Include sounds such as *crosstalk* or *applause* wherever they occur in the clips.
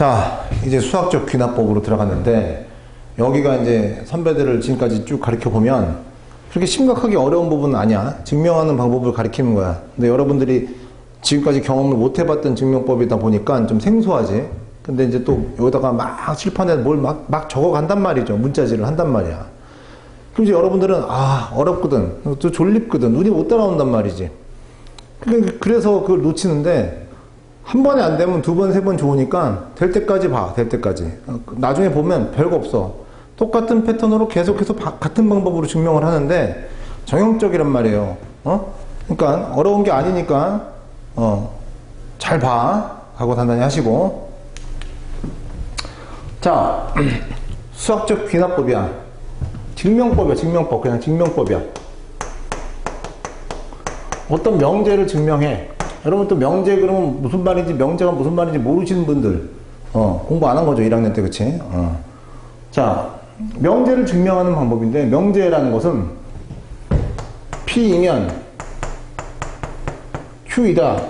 자, 이제 수학적 귀납법으로 들어갔는데 여기가 이제 선배들을 지금까지 쭉 가르쳐 보면 그렇게 심각하게 어려운 부분은 아니야. 증명하는 방법을 가르치는 거야. 근데 여러분들이 지금까지 경험을 못 해봤던 증명법이다 보니까 좀 생소하지. 근데 이제 또 여기다가 막 칠판에 뭘 막, 막 적어 간단 말이죠. 문자질을 한단 말이야. 그럼 이제 여러분들은 아, 어렵거든. 또 졸립거든. 눈이 못 따라온단 말이지. 근데 그래서 그걸 놓치는데 한 번에 안 되면 두 번, 세 번 좋으니까 될 때까지 봐, 될 때까지. 어, 나중에 보면 별거 없어. 똑같은 패턴으로 계속해서 바- 같은 방법으로 증명을 하는데 정형적이란 말이에요. 어? 그러니까 어려운 게 아니니까 어, 잘 봐. 하고 단단히 하시고. 자, *clears throat* 수학적 귀납법이야. 증명법이야, 증명법. 그냥 증명법이야. 어떤 명제를 증명해. 여러분 또 명제 그러면 무슨 말인지 명제가 무슨 말인지 모르시는 분들 어, 공부 안 한 거죠 1학년 때 그치? 어. 자 명제를 증명하는 방법인데 명제라는 것은 P이면 Q이다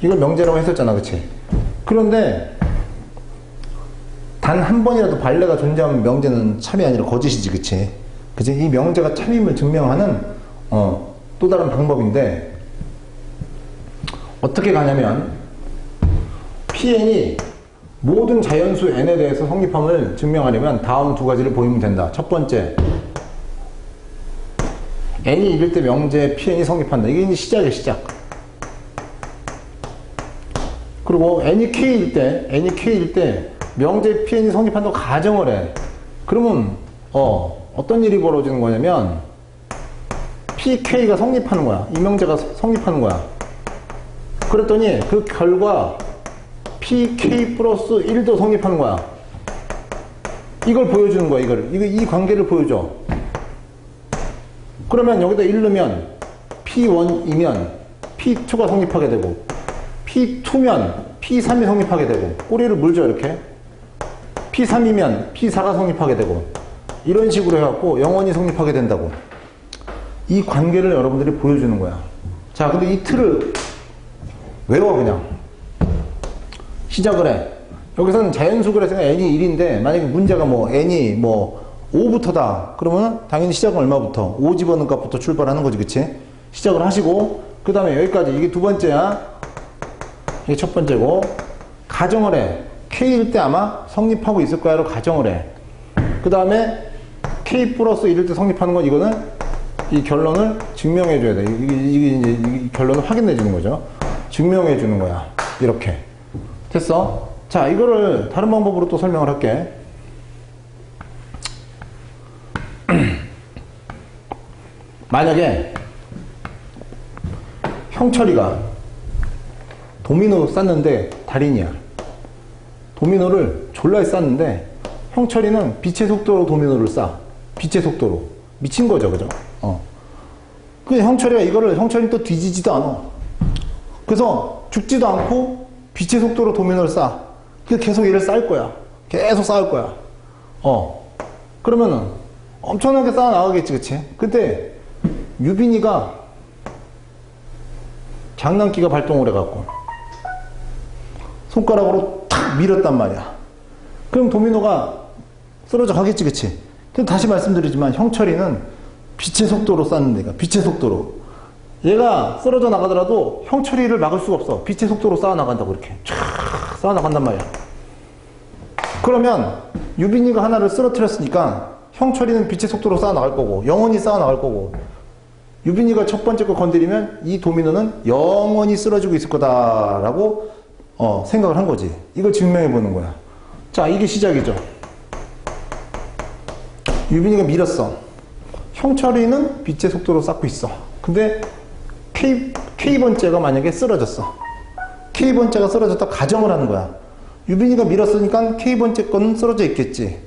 이걸 명제라고 했었잖아 그치? 그런데 단 한 번이라도 발레가 존재하면 명제는 참이 아니라 거짓이지 그치? 그치? 이 명제가 참임을 증명하는 어, 또 다른 방법인데 어떻게 가냐면 PN이 모든 자연수 N에 대해서 성립함을 증명하려면 다음 두 가지를 보이면 된다. 첫 번째, N이 1일 때 명제 PN이 성립한다. 이게 이제 시작이야, 시작. 그리고 N이 K일 때, N이 K일 때 명제 PN이 성립한다고 가정을 해. 그러면 어, 어떤 일이 벌어지는 거냐면 PK가 성립하는 거야. 이 명제가 성립하는 거야. 그랬더니 그 결과 PK 플러스 1도 성립하는 거야. 이걸 보여주는 거야, 이걸. 이거, 이 관계를 보여줘. 그러면 여기다 1 넣으면 P1이면 P2가 성립하게 되고 P2면 P3이 성립하게 되고 꼬리를 물죠, 이렇게. P3이면 P4가 성립하게 되고 이런 식으로 해갖고 영원히 성립하게 된다고. 이 관계를 여러분들이 보여주는 거야. 자, 근데 이 틀을 외워 그냥. 시작을 해. 여기서는 자연수 그래서 n이 1인데 만약에 문제가 뭐 n이 뭐 5부터다 그러면 당연히 시작은 얼마부터? 5 집어넣은 값부터 출발하는 거지 그치? 시작을 하시고 그 다음에 여기까지. 이게 두 번째야. 이게 첫 번째고. 가정을 해. K일 때 아마 성립하고 있을 거야로 가정을 해그 다음에 k 플러스 1일 때 성립하는 건 이거는 이 결론을 증명해 줘야 돼. 이게, 이게 이제 이 결론을 확인해 주는 거죠 증명해 주는 거야. 이렇게. 됐어? 자, 이거를 다른 방법으로 또 설명을 할게. *clears throat* 만약에 형철이가 도미노 쌌는데 달인이야. 도미노를 졸라 쌌는데 형철이는 빛의 속도로 도미노를 싸. 빛의 속도로. 미친 거죠, 그죠? 어. 그 형철이가 이거를 형철이 또 뒤지지도 않아. 그래서 죽지도 않고 빛의 속도로 도면을 쌓아. 계속 얘를 쌓을 거야. 계속 쌓을 거야. 어. 그러면은 엄청나게 쌓아 나가겠지, 그치? 근데 유빈이가 장난기가 발동을 해갖고 손가락으로 탁 밀었단 말이야. 그럼 도미노가 쓰러져 가겠지, 그치? 근데 다시 말씀드리지만 형철이는 빛의 속도로 쌓는 데가 빛의 속도로. 얘가 쓰러져 나가더라도 형철이를 막을 수가 없어. 빛의 속도로 쌓아 나간다고 이렇게 쫙 쌓아 나간단 말이야. 그러면 유빈이가 하나를 쓰러뜨렸으니까 형철이는 빛의 속도로 쌓아 나갈 거고 영원히 쌓아 나갈 거고 유빈이가 첫 번째 거 건드리면 이 도미노는 영원히 쓰러지고 있을 거다라고 어, 생각을 한 거지. 이걸 증명해 보는 거야. 자, 이게 시작이죠. 유빈이가 밀었어. 형철이는 빛의 속도로 쌓고 있어. 근데 K, K번째가 만약에 쓰러졌어. K번째가 쓰러졌다 가정을 하는 거야. 유빈이가 밀었으니까 K번째 거는 쓰러져 있겠지.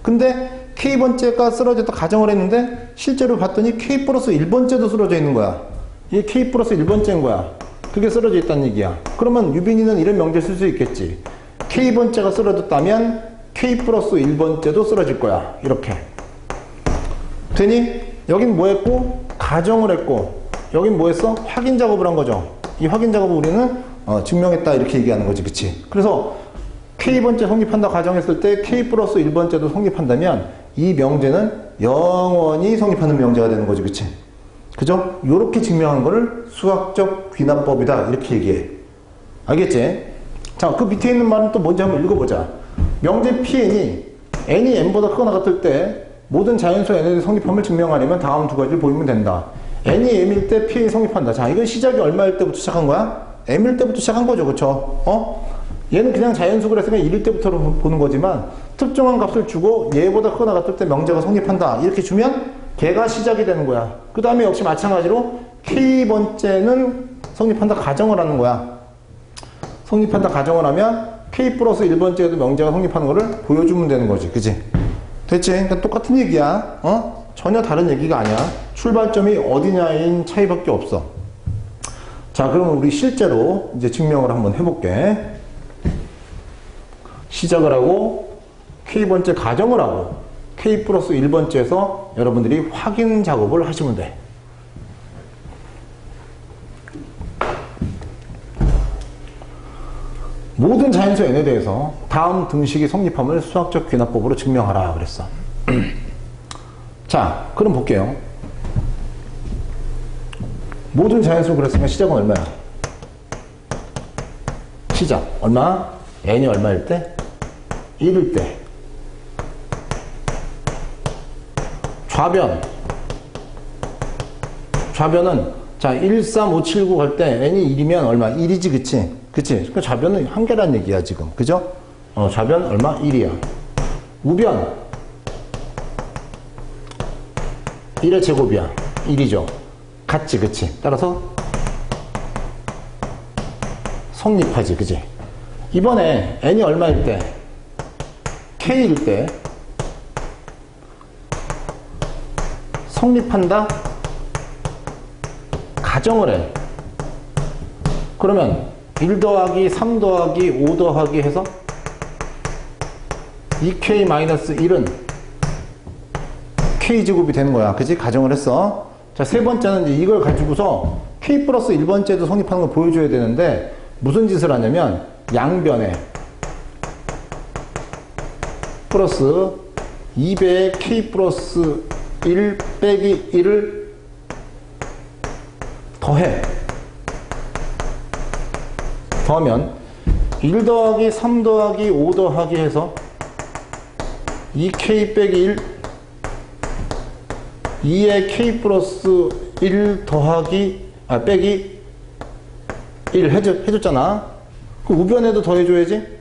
근데 K번째가 쓰러졌다 가정을 했는데 실제로 봤더니 K 플러스 1번째도 쓰러져 있는 거야. 이게 K 플러스 1번째인 거야. 그게 쓰러져 있다는 얘기야. 그러면 유빈이는 이런 명제 쓸 수 있겠지. K번째가 쓰러졌다면 K 플러스 1번째도 쓰러질 거야. 이렇게. 되니? 여긴 뭐 했고? 가정을 했고. 여긴 뭐 했어? 확인 작업을 한 거죠. 이 확인 작업을 우리는 어, 증명했다 이렇게 얘기하는 거지. 그치? 그래서 K번째 성립한다 가정했을 때 K 플러스 1번째도 성립한다면 이 명제는 영원히 성립하는 명제가 되는 거지, 그치? 그죠? 요렇게 증명한 거를 수학적 귀납법이다. 이렇게 얘기해. 알겠지? 자, 그 밑에 있는 말은 또 뭔지 한번 읽어보자. 명제 Pn이 n이 n보다 크거나 같을 때 모든 자연수 n의 성립함을 증명하려면 다음 두 가지를 보이면 된다. N이 m일 때 Pn이 성립한다. 자, 이건 시작이 얼마일 때부터 시작한 거야? m일 때부터 시작한 거죠. 그쵸? 어? 얘는 그냥 자연수 그랬으면 1일 때부터 보는 거지만 특정한 값을 주고 얘보다 크거나 같을 때 명제가 성립한다. 이렇게 주면 걔가 시작이 되는 거야. 그 다음에 역시 마찬가지로 K번째는 성립한다 가정을 하는 거야. 성립한다 가정을 하면 K 플러스 1번째에도 명제가 성립하는 거를 보여주면 되는 거지. 그지? 됐지? 그러니까 똑같은 얘기야. 어? 전혀 다른 얘기가 아니야. 출발점이 어디냐인 차이밖에 없어. 자, 그럼 우리 실제로 이제 증명을 한번 해볼게. 시작을 하고 K번째 가정을 하고 K 플러스 1번째에서 여러분들이 확인 작업을 하시면 돼. 모든 자연수 n에 대해서 다음 등식이 성립함을 수학적 귀납법으로 증명하라 그랬어. *clears throat* 자, 그럼 볼게요. 모든 자연수 그랬으면 시작은 얼마야? 시작 얼마? n이 얼마일 때? 1일 때. 좌변. 좌변은 자 1, 3, 5, 7, 9갈때 n이 1이면 얼마? 1이지 그치? 그치? 그 좌변은 한 개란 얘기야 지금 그죠? 어 좌변 얼마? 1이야. 우변 1의 제곱이야. 1이죠. 같지 그치? 따라서 성립하지 그치? 이번에 n이 얼마일 때? k일 때 성립한다? 가정을 해. 그러면 1 더하기 3 더하기 5 더하기 해서 2k-1은 k제곱이 되는 거야. 그지? 가정을 했어. 자, 세 번째는 이제 이걸 가지고서 k 플러스 1번째도 성립하는 걸 보여줘야 되는데 무슨 짓을 하냐면 양변에 플러스 2배의 k 플러스 1 빼기 1을 더해. 더하면 1 더하기 3 더하기 5 더하기 해서 2k 빼기 1 2의 k 플러스 1 더하기 아 빼기 1 해줘, 해줬잖아 그 우변에도 더해줘야지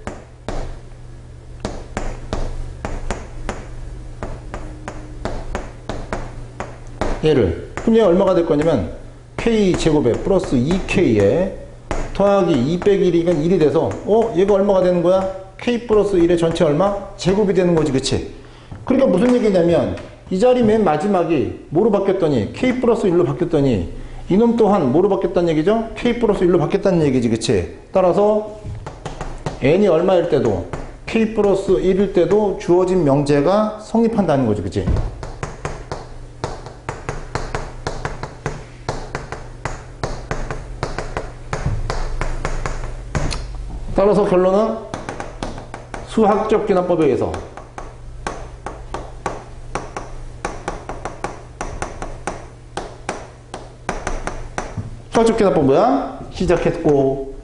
얘를 그럼 얘 얼마가 될 거냐면 k 제곱에 플러스 2k에 더하기 2 빼기 1이면 1이 돼서 어? 얘가 얼마가 되는 거야? k 플러스 1의 전체 얼마? 제곱이 되는 거지 그치? 그러니까 무슨 얘기냐면 이 자리 맨 마지막이 뭐로 바뀌었더니 k 플러스 1로 바뀌었더니 이놈 또한 뭐로 바뀌었다는 얘기죠? k 플러스 1로 바뀌었다는 얘기지 그치? 따라서 n이 얼마일 때도 k 플러스 1일 때도 주어진 명제가 성립한다는 거지 그치? 따라서 결론은 수학적 귀납법에 의해서 수학적 귀납법 뭐야? 시작했고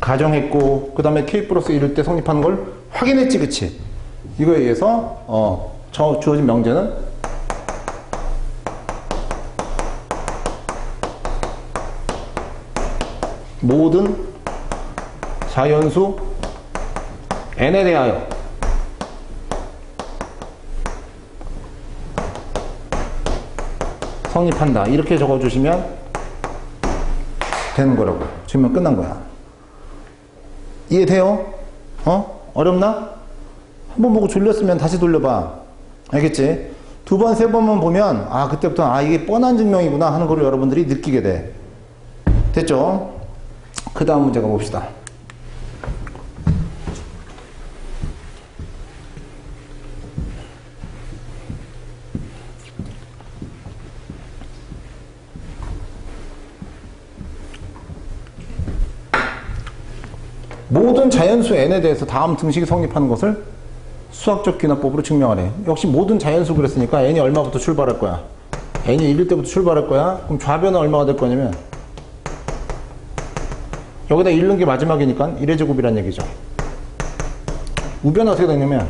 가정했고 그 다음에 k 플러스 1일 때 성립하는 걸 확인했지 그치? 이거에 의해서 어, 저 주어진 명제는 모든 자연수 n에 대하여 성립한다. 이렇게 적어주시면 되는 거라고. 질문 끝난 거야. 이해돼요? 어? 어렵나? 한 번 보고 졸렸으면 다시 돌려봐. 알겠지? 두 번, 세 번만 보면, 아, 그때부터, 아, 이게 뻔한 증명이구나 하는 걸 여러분들이 느끼게 돼. 됐죠? 그 다음 문제 가 봅시다. 모든 자연수 n에 대해서 다음 등식이 성립하는 것을 수학적 귀납법으로 증명하래. 역시 모든 자연수 그랬으니까 n이 얼마부터 출발할 거야? n이 1일 때부터 출발할 거야? 그럼 좌변은 얼마가 될 거냐면 여기다 1 넣은 게 마지막이니까 1의 제곱이란 얘기죠. 우변은 어떻게 되냐면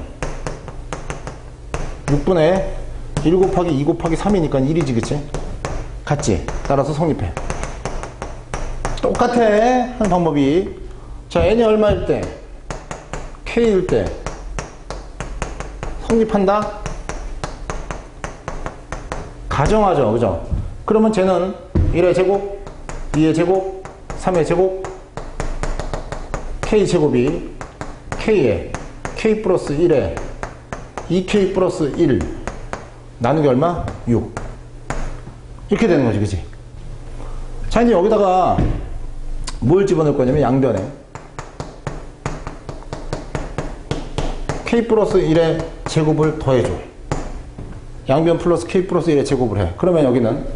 6분의 1 곱하기 2 곱하기 3이니까 1이지 그치? 같지? 따라서 성립해. 똑같아 하는 방법이 자 n이 얼마일 때? K일 때. 성립한다? 가정하죠 그죠? 그러면 쟤는 1의 제곱 2의 제곱 3의 제곱 k 제곱이 k에 k 플러스 1에 2k 플러스 1 나누기 얼마? 6 이렇게 되는 거지 그치 자 이제 여기다가 뭘 집어넣을 거냐면 양변에 k 플러스 1의 제곱을 더해줘. 양변 플러스 k 플러스 1의 제곱을 해. 그러면 여기는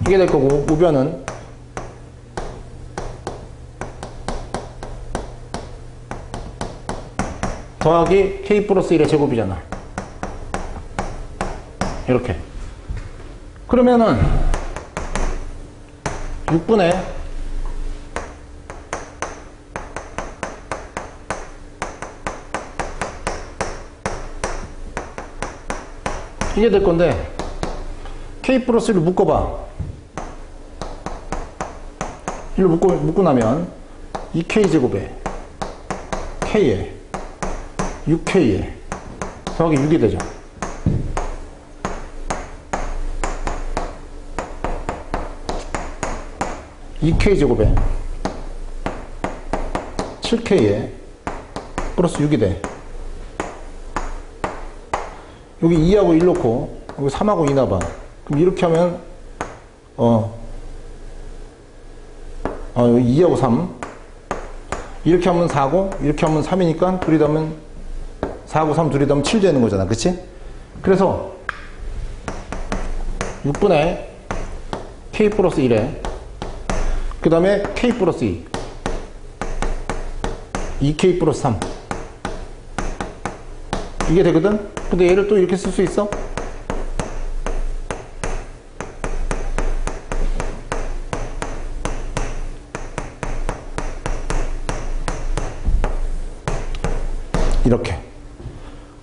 이게 될 거고 우변은 더하기 k 플러스 1의 제곱이잖아. 이렇게. 그러면은 6분의 이게 될 건데 k 플러스를 묶어봐. 1로 묶고, 묶고 나면 2k 제곱에 k에 6k에 더하기 6이 되죠 2k 제곱에 7k에 플러스 6이 돼. 여기 2하고 1 놓고 여기 3하고 2 나봐. 그럼 이렇게 하면 어, 어 여기 2하고 3 이렇게 하면 4고 이렇게 하면 3이니까 둘이 더하면 4하고 3 둘이 더하면 7 되는 거잖아. 그치? 그래서 6분의 k 플러스 1에 그 다음에 k 플러스 2 2k 플러스 3 이게 되거든? 근데 얘를 또 이렇게 쓸 수 있어? 이렇게.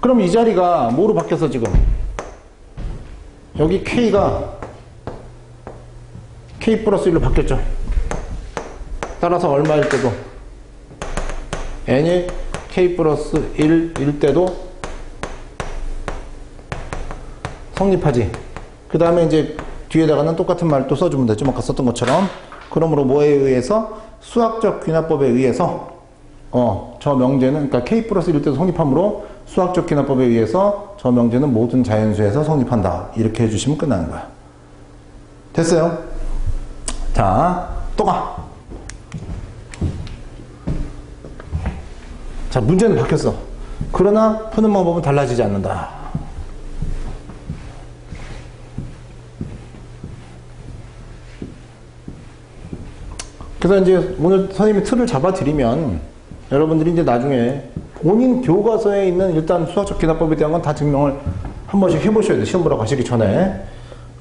그럼 이 자리가 뭐로 바뀌었어 지금? 여기 k가 k 플러스 1로 바뀌었죠 따라서 얼마일 때도 n이 k 플러스 1일 때도 성립하지. 그 다음에 이제 뒤에다가는 똑같은 말 또 써주면 되죠. 아까 썼던 것처럼. 그러므로 뭐에 의해서 수학적 귀납법에 의해서 어, 저 명제는 그러니까 k 플러스 1일 때도 성립하므로 수학적 귀납법에 의해서 저 명제는 모든 자연수에서 성립한다. 이렇게 해주시면 끝나는 거야. 됐어요? 자, 또 가. 자, 문제는 바뀌었어. 그러나 푸는 방법은 달라지지 않는다. 그래서 이제 오늘 선생님이 틀을 잡아드리면 여러분들이 이제 나중에 본인 교과서에 있는 일단 수학적 기납법에 대한 건 다 증명을 한 번씩 해보셔야 돼. 시험 보러 가시기 전에.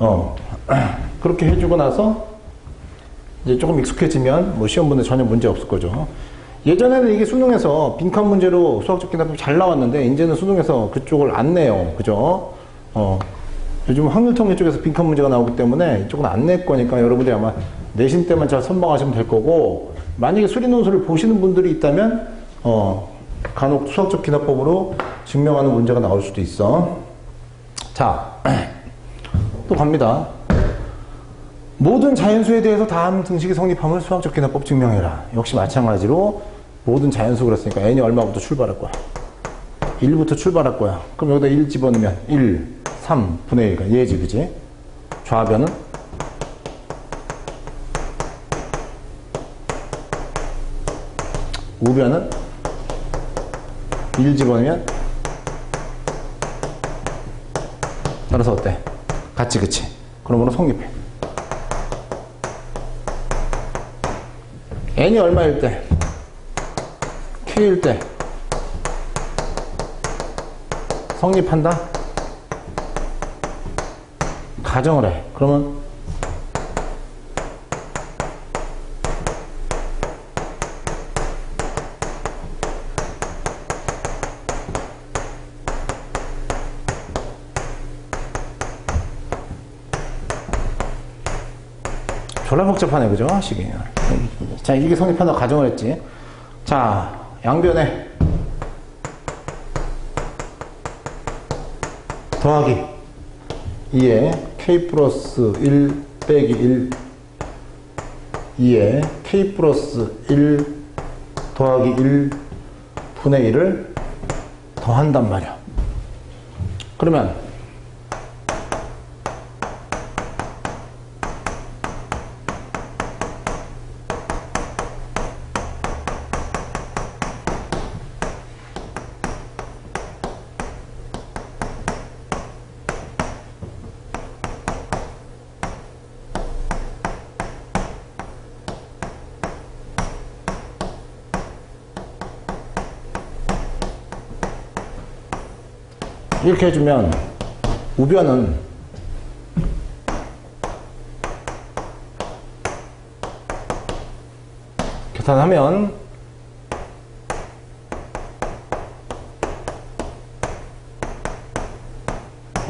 어. *clears throat* 그렇게 해주고 나서 이제 조금 익숙해지면 뭐 시험 보는 전혀 문제 없을 거죠. 예전에는 이게 수능에서 빈칸 문제로 수학적 기납법이 잘 나왔는데 이제는 수능에서 그쪽을 안 내요. 그죠? 어. 요즘 확률통계 쪽에서 빈칸 문제가 나오기 때문에 이쪽은 안 낼 거니까 여러분들이 아마 내신 때만 잘 선방하시면 될 거고 만약에 수리 논술을 보시는 분들이 있다면 어, 간혹 수학적 기납법으로 증명하는 문제가 나올 수도 있어. 자, *clears throat* 또 갑니다. 모든 자연수에 대해서 다음 등식이 성립함을 수학적 기납법 증명해라. 역시 마찬가지로 모든 자연수 그랬으니까 n이 얼마부터 출발할 거야? 1부터 출발할 거야. 그럼 여기다 1 집어넣으면 1, 3, 분의 1가 얘지, 그지? 좌변은 우변은 1 집어넣으면 따라서 어때? 같지, 그치? 그러므로 성립해. N이 얼마일 때? k일 때 성립한다? 가정을 해. 그러면 졸라 복잡하네, 그죠? 식이. 자, 이게 성립한다 가정을 했지. 자, 양변에 더하기 2에 k 플러스 1 빼기 1 2에 k 플러스 1 더하기 1 분의 1을 더한단 말이야. 그러면 이렇게 해주면 우변은 계산하면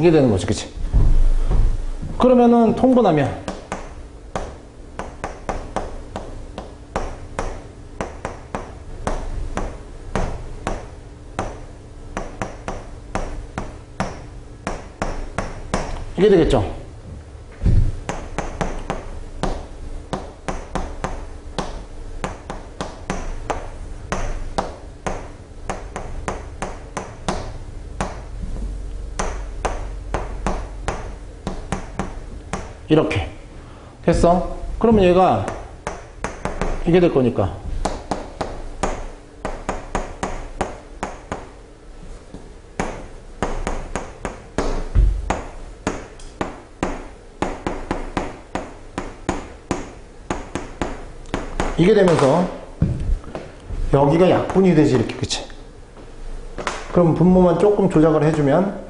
이게 되는 거지, 그치? 그러면은 통분하면 이게 되겠죠? 이렇게 됐어? 그러면 얘가 이게 될 거니까 이게 되면서 여기가 약분이 되지 이렇게 그치? 그럼 분모만 조금 조작을 해주면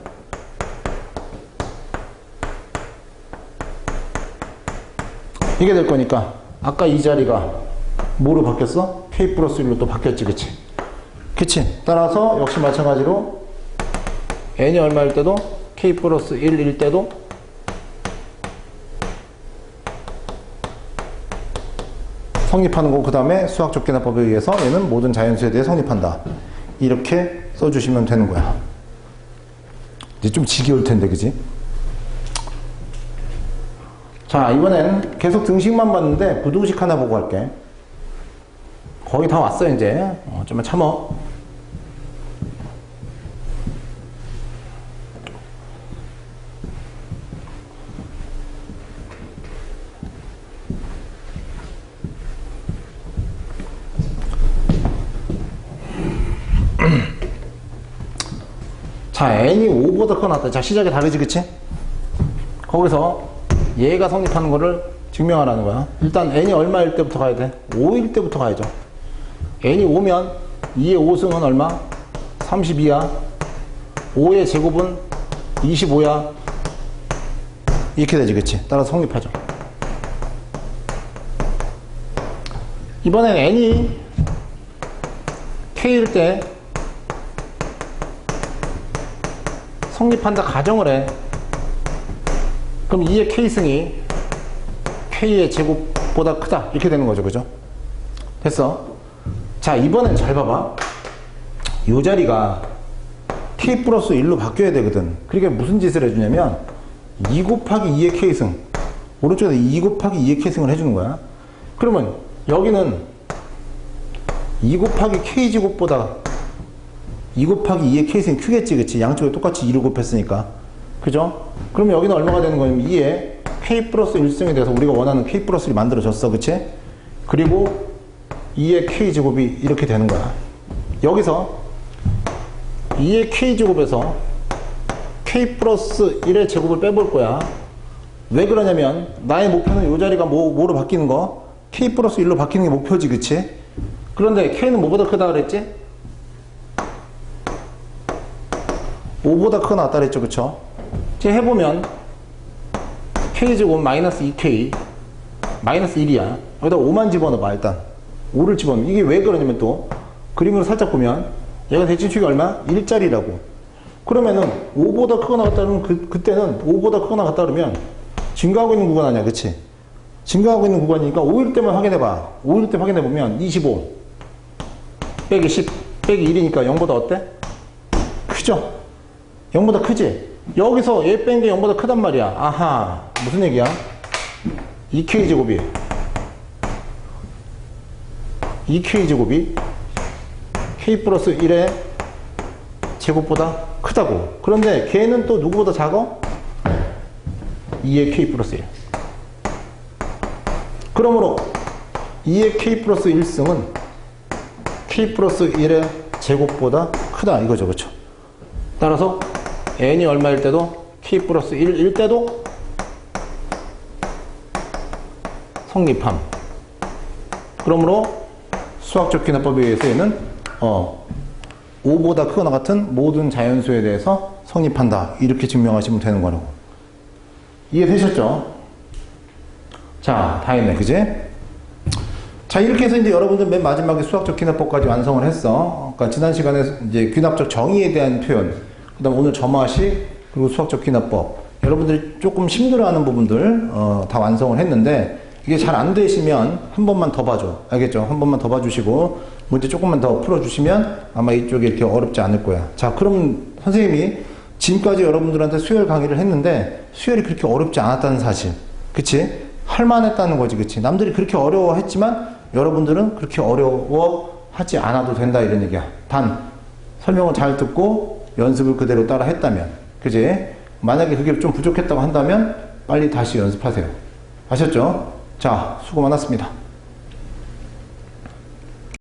이게 될 거니까 아까 이 자리가 뭐로 바뀌었어? K 플러스 1로 또 바뀌었지 그치? 그치? 따라서 역시 마찬가지로 n이 얼마일 때도 K 플러스 1일 때도 성립하는 거고 그 다음에 수학 좁기나법에 의해서 얘는 모든 자연수에 대해 성립한다. 이렇게 써주시면 되는 거야. 이제 좀 지겨울 텐데 그지? 자 이번엔 계속 등식만 봤는데 부등식 하나 보고 할게. 거의 다 왔어 이제. 어, 좀만 참어 자 n이 5보다 커놨다 자 시작이 다르지 그치? 거기서 얘가 성립하는 거를 증명하라는 거야 일단 n이 얼마일 때부터 가야 돼? 5일 때부터 가야죠 n이 5면 2의 5승은 얼마? 32야 5의 제곱은 25야 이렇게 되지 그치? 따라서 성립하죠 이번엔 n이 k일 때 성립한다 가정을 해. 그럼 2의 k승이 k의 제곱보다 크다. 이렇게 되는 거죠. 그죠? 됐어. 자, 이번엔 잘 봐봐. 이 자리가 k 플러스 1로 바뀌어야 되거든. 그러니까 무슨 짓을 해주냐면 2 곱하기 2의 k승. 오른쪽에서 2 곱하기 2의 k승을 해주는 거야. 그러면 여기는 2 곱하기 k제곱보다 2 곱하기 2의 k승이 크겠지, 그치? 양쪽에 똑같이 2를 곱했으니까. 그죠? 그럼 여기는 얼마가 되는 거냐면 2에 k 플러스 1승이 돼서 우리가 원하는 k 플러스 1이 만들어졌어, 그치? 그리고 2의 k제곱이 이렇게 되는 거야. 여기서 2의 k제곱에서 k 플러스 1의 제곱을 빼볼 거야. 왜 그러냐면 나의 목표는 이 자리가 뭐, 뭐로 바뀌는 거? K 플러스 1로 바뀌는 게 목표지 그치? 그런데 K는 뭐보다 크다 그랬지? 5보다 크거 나왔다 그랬죠 그쵸? 이제 해보면 K제곱 마이너스 2K 마이너스 1이야 여기다 5만 집어넣어봐 일단 5를 집어넣으면 이게 왜 그러냐면 또 그림으로 살짝 보면 얘가 대칭축이 얼마? 1짜리라고 그러면은 5보다 크거 나갔다 그러면 그, 그때는 5보다 크거 나갔다 그러면 증가하고 있는 구간 아니야 그치? 증가하고 있는 구간이니까 5일 때만 확인해봐 5일 때 확인해보면 25 빼기 10 빼기 1이니까 0보다 어때? 크죠? 0보다 크지? 여기서 얘 뺀 게 0보다 크단 말이야 아하 무슨 얘기야? 2k 제곱이 2k 제곱이 k 플러스 1의 제곱보다 크다고 그런데 걔는 또 누구보다 작어? 2의 k 플러스 1 그러므로 2의 k 플러스 1승은 k 플러스 1의 제곱보다 크다 이거죠 그렇죠 따라서 n이 얼마일 때도 k 플러스 1일 때도 성립함 그러므로 수학적 기납법에 의해서 얘는 어 5보다 크거나 같은 모든 자연수에 대해서 성립한다 이렇게 증명하시면 되는 거라고 이해되셨죠? 자, 다 했네, 그제? 자, 이렇게 해서 이제 여러분들 맨 마지막에 수학적 귀납법까지 완성을 했어. 그러니까 지난 시간에 이제 귀납적 정의에 대한 표현, 그 다음 오늘 점화식, 그리고 수학적 귀납법. 여러분들이 조금 힘들어하는 부분들, 어, 다 완성을 했는데, 이게 잘 안 되시면 한 번만 더 봐줘. 알겠죠? 한 번만 더 봐주시고, 문제 조금만 더 풀어주시면 아마 이쪽이 이렇게 어렵지 않을 거야. 자, 그럼 선생님이 지금까지 여러분들한테 수열 강의를 했는데, 수열이 그렇게 어렵지 않았다는 사실. 그치? 할만했다는 거지, 그치? 남들이 그렇게 어려워했지만 여러분들은 그렇게 어려워하지 않아도 된다 이런 얘기야. 단 설명을 잘 듣고 연습을 그대로 따라 했다면, 그지? 만약에 그게 좀 부족했다고 한다면 빨리 다시 연습하세요. 아셨죠? 자, 수고 많았습니다.